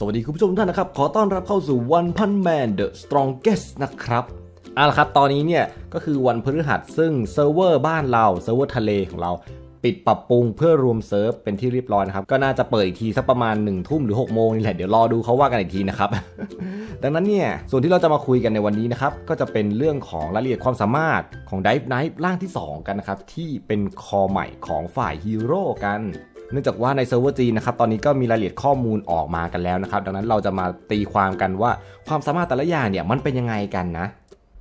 สวัสดีคุณผู้ชมทุกท่านนะครับ ขอต้อนรับเข้าสู่ One Punch Man The Strongest นะครับเอาละครับตอนนี้เนี่ยก็คือวันพฤหัสซึ่งเซิร์ฟเวอร์บ้านเราเซิร์ฟเวอร์ทะเลของเรา ปิดปรับปรุงเพื่อรวมเซิร์ฟเป็นที่เรียบร้อยนะครับ ก็น่าจะเปิดอีกทีสักประมาณ1นึ่ทุ่มหรือ6โมงนี่แหละเดี๋ยวรอดูเขาว่ากันอีกทีนะครับ ดังนั้นเนี่ยส่วนที่เราจะมาคุยกันในวันนี้นะครับ ก็จะเป็นเรื่องของรายละเอียดความสามารถของ Dive Knight ร่างที่ 2 กันนะครับที่เป็นคอใหม่ของฝ่ายฮีโร่กัน เนื่องจากว่าในเซิร์ฟเวอร์จีนนะครับตอนนี้ก็มีรายละเอียดข้อมูลออกมากันแล้วนะครับดังนั้นเราจะมาตีความกันว่าความสามารถแต่ละอย่างเนี่ยมันเป็นยังไงกันนะ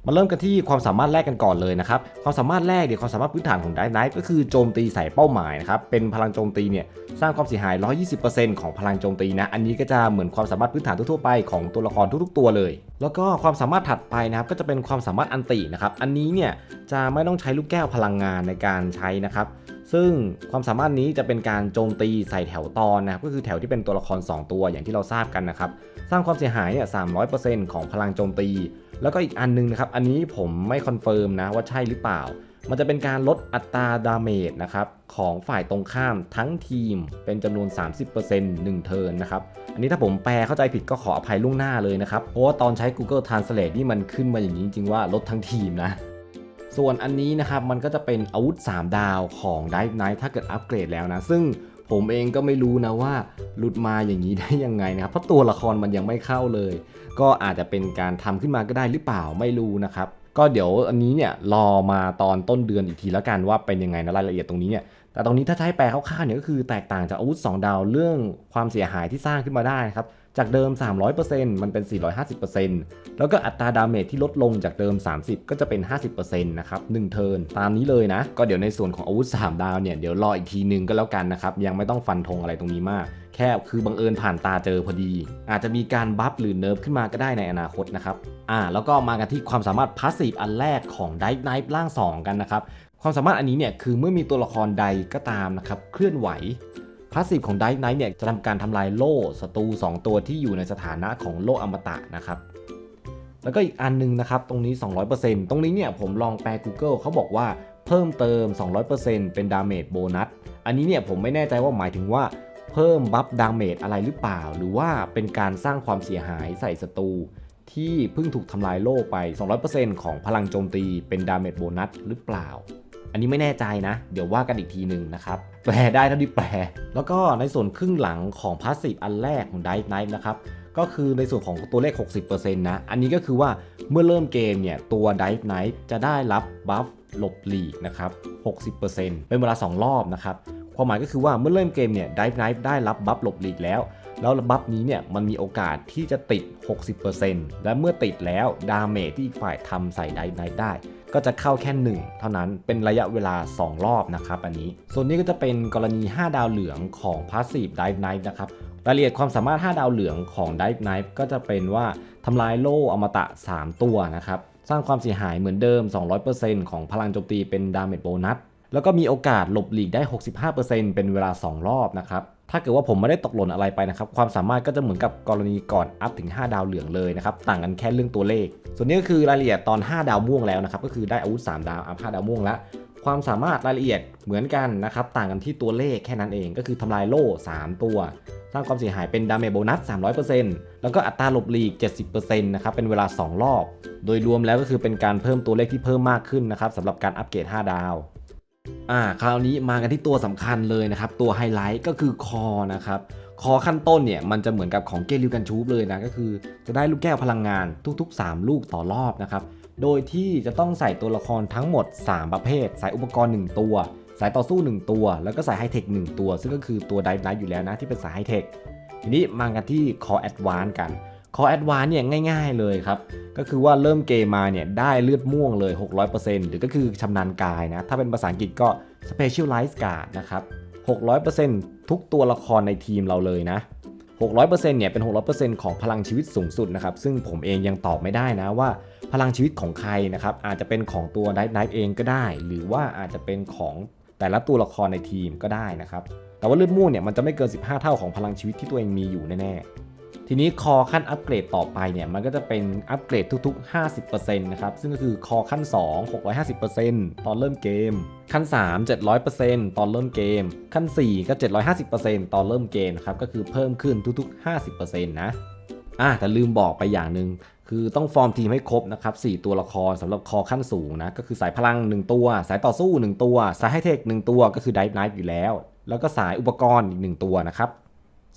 มาเริ่มกันที่ความสามารถแรกกันก่อนเลยนะครับ ความสามารถแรกเดี๋ยวความสามารถพื้นฐานของไดไนท์ก็คือโจมตีใส่เป้าหมายนะครับ เป็นพลังโจมตีเนี่ยสร้างความเสียหาย 120%ของพลังโจมตีนะ อันนี้ก็จะเหมือนความสามารถพื้นฐานทั่วๆไปของตัวละครทุกๆตัวเลย แล้วก็ความสามารถถัดไปนะครับก็จะเป็นความสามารถอันตินะครับ อันนี้เนี่ยจะไม่ต้องใช้ลูกแก้วพลังงานในการใช้นะครับ ซึ่งความสามารถนี้จะเป็นการโจมตีใส่แถวตอนนะครับก็คือแถวที่เป็นตัวละคร 2 ตัวอย่างที่เราทราบกันนะครับ สร้างความเสียหายเนี่ย300%ของพลังโจมตี แล้วก็อีกอันนึงนะครับ อันนี้ผมไม่คอนเฟิร์มนะว่าใช่หรือเปล่า มันจะเป็นการลดอัตราดาเมจนะครับของฝ่ายตรงข้ามทั้งทีมเป็นจำนวน 30% 1 เทิร์นนะครับ อันนี้ถ้าผมแปลเข้าใจผิดก็ขออภัยล่วงหน้าเลยนะครับ เพราะว่าตอนใช้ Google Translate นี่มันขึ้นมาอย่างนี้จริงๆว่าลดทั้งทีมนะ ส่วนอันนี้นะครับมันก็จะเป็นอาวุธ 3 ดาวของ Dive Knight ถ้าเกิดอัปเกรดแล้วนะ ซึ่งผมเองก็ไม่รู้นะว่าหลุดมาอย่างนี้ได้ยังไงนะครับ เพราะตัวละครมันยังไม่เข้าเลย ก็อาจจะเป็นการทำขึ้นมาก็ได้หรือเปล่าไม่รู้นะครับก็เดี๋ยวอันนี้เนี่ยรอมาตอนต้นเดือนอีกทีแล้วกันว่าเป็นยังไงนะรายละเอียดตรงนี้เนี่ยแต่ตรงนี้ถ้าใช้แปลคร่าวๆเนี่ยก็คือแตกต่างจากอาวุธ 2 ดาวเรื่องความเสียหายที่สร้างขึ้นมาได้นะครับ จากเดิม 300%มันเป็น 450%แล้วก็อัตราดาเมจที่ลดลงจากเดิม 30 ก็จะเป็น 50%นะครับ1เทิร์นตามนี้เลยนะ ก็เดี๋ยวในส่วนของอาวุธ 3 ดาวเนี่ย เดี๋ยวรออีกทีนึงก็แล้วกันนะครับ ยังไม่ต้องฟันธงอะไรตรงนี้มาก แค่คือบังเอิญผ่านตาเจอพอดี อาจจะมีการบัฟหรือเนิร์ฟขึ้นมาก็ได้ในอนาคตนะครับอ่าแล้วก็มากันที่ความสามารถพาสซีฟอันแรกของไดฟ์ไนท์ร่าง 2 กันนะครับความสามารถอันนี้เนี่ยคือเมื่อมีตัวละครใดก็ตามนะครับเคลื่อนไหวาสซีฟของไดฟ์ไนท์เนี่ยจะทำการทำลายโล่ศัตรู2 ตัวที่อยู่ในสถานะของโล่อมตะนะครับแล้วก็อีกอันนึงนะครับ ตรงนี้ 200%ตรงนี้เนี่ยผมลองแปล Google เขาบอกว่าเพิ่มเติม 200%เป็นดาเมจโบนัส อันนี้เนี่ยผมไม่แน่ใจว่าหมายถึงว่า เพิ่มบัฟดาเมจอะไรหรือเปล่า หรือว่าเป็นการสร้างความเสียหายใส่ศัตรูที่เพิ่งถูกทำลายโล่ไป 200%ของพลังโจมตีเป็นดาเมจโบนัสหรือเปล่า อันนี้ไม่แน่ใจนะ เดี๋ยวว่ากันอีกทีหนึ่งนะครับแปลได้เท่าที่แปล แล้วก็ในส่วนครึ่งหลังของพาสซีฟอันแรกของ Dive Knight นะครับก็คือในส่วนของตัวเลข 60%นะ อันนี้ก็คือว่าเมื่อเริ่มเกมเนี่ย ตัว Dive Knight จะได้รับบัฟหลบหลีกนะครับ 60%เป็นเวลา 2 รอบนะครับ ความหมายก็คือว่าเมื่อเริ่มเกมเนี่ย Dive Knight ได้รับบัฟหลบหลีกแล้ว แล้วบัฟนี้เนี่ยมันมีโอกาสที่จะติด 60%และเมื่อติดแล้วดาเมจที่อีกฝ่ายทำใส่ Dive Knight ได้ ก็จะเข้าแค่ 1 เท่านั้นเป็นระยะเวลา 2 รอบนะครับอันนี้ ส่วนนี้ก็จะเป็นกรณี 5 ดาวเหลืองของ Passive Dive Knight นะครับรายละเอียดความสามารถ 5 ดาวเหลืองของ Dive Knight ก็จะเป็นว่าทำลายโล่อมตะ 3 ตัวนะครับสร้างความเสียหายเหมือนเดิม 200%ของพลังโจมตีเป็นดาเมจโบนัสแล้วก็มีโอกาสหลบหลีกได้ 65%เป็นเวลา 2 รอบนะครับ ถ้าเกิดว่าผมไม่ได้ตกหล่นอะไรไปนะครับ ความสามารถก็จะเหมือนกับกรณีก่อนอัพถึง 5 ดาวเหลืองเลยนะครับ ต่างกันแค่เรื่องตัวเลข ส่วนนี้ก็คือรายละเอียดตอน 5 ดาวม่วงแล้วนะครับ ก็คือได้อาวุธ 3 ดาวอัพ 5 ดาวม่วงแล้วความสามารถรายละเอียดเหมือนกันนะครับ ต่างกันที่ตัวเลขแค่นั้นเอง ก็คือทำลายโล่ 3 ตัว สร้างความเสียหายเป็นดาเมจโบนัส 300%แล้วก็อัตราหลบหลีก 70%นะครับ เป็นเวลา 2 รอบ โดยรวมแล้วก็คือเป็นการเพิ่มตัวเลขที่เพิ่มมากขึ้นนะครับสำหรับการอัปเกรด 5 ดาว อ่าคราวนี้มากันที่ตัวสำคัญเลยนะครับ ตัวไฮไลท์ก็คือคอนะครับคอขั้นต้นเนี่ยมันจะเหมือนกับของเกลิวกันชูบเลยนะก็คือจะได้ลูกแก้วพลังงานทุก ๆ 3 ลูกต่อรอบนะครับโดยที่จะต้องใส่ตัวละครทั้งหมด 3 ประเภท ใส่อุปกรณ์ 1 ตัว สายต่อสู้ 1 ตัว แล้วก็สายไฮเทค 1 ตัว ซึ่งก็คือตัวไดฟ์ไนท์อยู่แล้วนะที่เป็นสายไฮเทคทีนี้มากันที่คอแอดวานกัน คอแอดวานเนี่ยง่ายๆเลยครับ ก็คือว่าเริ่มเกมมาเนี่ยได้เลือดม่วงเลย 600%หรือก็คือชำนาญกายนะ ถ้าเป็นภาษาอังกฤษก็ Specialized Guard นะครับ 600%ทุกตัวละครในทีมเราเลยนะ 600%เนี่ยเป็น 600%ของพลังชีวิตสูงสุดนะครับ ซึ่งผมเองยังตอบไม่ได้นะว่าพลังชีวิตของใครนะครับ อาจจะเป็นของตัวไดฟ์ไนท์เองก็ได้ หรือว่าอาจจะเป็นของแต่ละตัวละครในทีมก็ได้นะครับ แต่ว่าเลือดม่วงเนี่ยมันจะไม่เกิน 15 เท่าของพลังชีวิตที่ตัวเองมีอยู่แน่ๆ ทีนี้คอขั้นอัปเกรดต่อไปเนี่ยมันก็จะเป็นอัปเกรดทุกๆ 50%นะครับซึ่งก็คือคอขั้น 2 650%ตอนเริ่มเกม ขั้น 3 700%ตอนเริ่มเกม ขั้น 4 ก็ 750%ตอนเริ่มเกมครับก็คือเพิ่มขึ้นทุกๆ 50%นะอะแต่ลืมบอกไปอย่างหนึ่งคือต้องฟอร์มทีมให้ครบนะครับ4ตัวละครสำหรับคอขั้นสูงนะก็คือสายพลัง 1 ตัว สายต่อสู้ 1 ตัว สายไฮเทค1ตัวก็คือไดฟ์ไนฟ์อยู่แล้ว แล้วก็สายอุปกรณ์อีก1ตัวนะครับ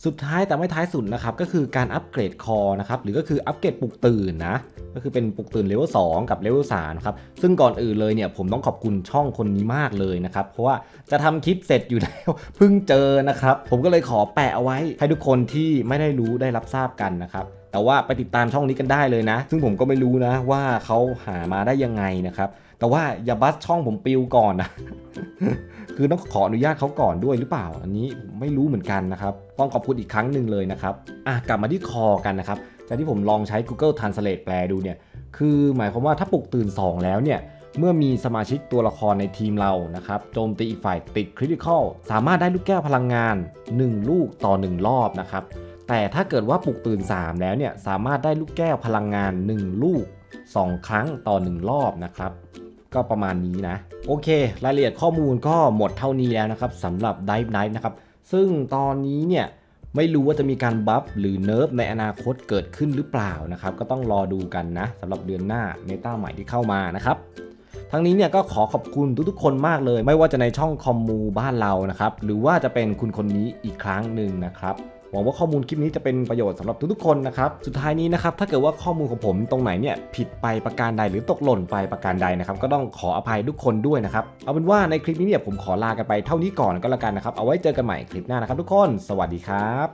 สุดท้ายแต่ไม่ท้ายสุดนะครับก็คือการอัปเกรดคอนะครับหรือก็คืออัปเกรดปลุกตื่นนะก็คือเป็นปลุกตื่นเลเวล2กับเลเวล3นะครับซึ่งก่อนอื่นเลยเนี่ยผมต้องขอบคุณช่องคนนี้มากเลยนะครับเพราะว่าจะทำคลิปเสร็จอยู่แล้วเพิ่งเจอนะครับผมก็เลยขอแปะเอาไว้ให้ทุกคนที่ไม่ได้รู้ได้รับทราบกันนะครับ แต่ว่าไปติดตามช่องนี้กันได้เลยนะ ซึ่งผมก็ไม่รู้นะว่าเขาหามาได้ยังไงนะครับ แต่ว่าอย่าบัสช่องผมปิวก่อนนะ คือต้องขออนุญาตเขาก่อนด้วยหรือเปล่า อันนี้ผมไม่รู้เหมือนกันนะครับ ต้องขอบคุณอีกครั้งหนึ่งเลยนะครับ อะกลับมาที่คอกันนะครับ จากที่ผมลองใช้ Google Translate แปลดูเนี่ย คือหมายความว่าถ้าปลุกตื่น 2 แล้วเนี่ยเมื่อมีสมาชิกตัวละครในทีมเรานะครับโจมตีอีกฝ่ายติดคริติคอลสามารถได้ลูกแก้วพลังงาน 1 ลูกต่อ 1 รอบนะครับ แต่ถ้าเกิดว่าปลุกตื่น 3 แล้วเนี่ยสามารถได้ลูกแก้วพลังงาน 1 ลูก 2 ครั้งต่อ 1 รอบนะครับก็ประมาณนี้นะ โอเค รายละเอียดข้อมูลก็หมดเท่านี้แล้วนะครับสำหรับ Dive Night นะครับ ซึ่งตอนนี้เนี่ย ไม่รู้ว่าจะมีการบัฟหรือเนิร์ฟในอนาคตเกิดขึ้นหรือเปล่านะครับ ก็ต้องรอดูกันนะสำหรับเดือนหน้าเมตาใหม่ที่เข้ามานะครับ ทั้งนี้เนี่ยก็ขอขอบคุณทุกๆคนมากเลย ไม่ว่าจะในช่องคอมมูบ้านเรานะครับ หรือว่าจะเป็นคุณคนนี้อีกครั้งหนึ่งนะครับ หวังว่าข้อมูลคลิปนี้จะเป็นประโยชน์สำหรับทุกๆคนนะครับสุดท้ายนี้นะครับถ้าเกิดว่าข้อมูลของผมตรงไหนเนี่ยผิดไปประการใดหรือตกหล่นไปประการใดนะครับก็ต้องขออภัยทุกคนด้วยนะครับเอาเป็นว่าในคลิปนี้เนี่ยผมขอลากันไปเท่านี้ก่อนก็แล้วกันนะครับเอาไว้เจอกันใหม่คลิปหน้านะครับทุกคน สวัสดีครับ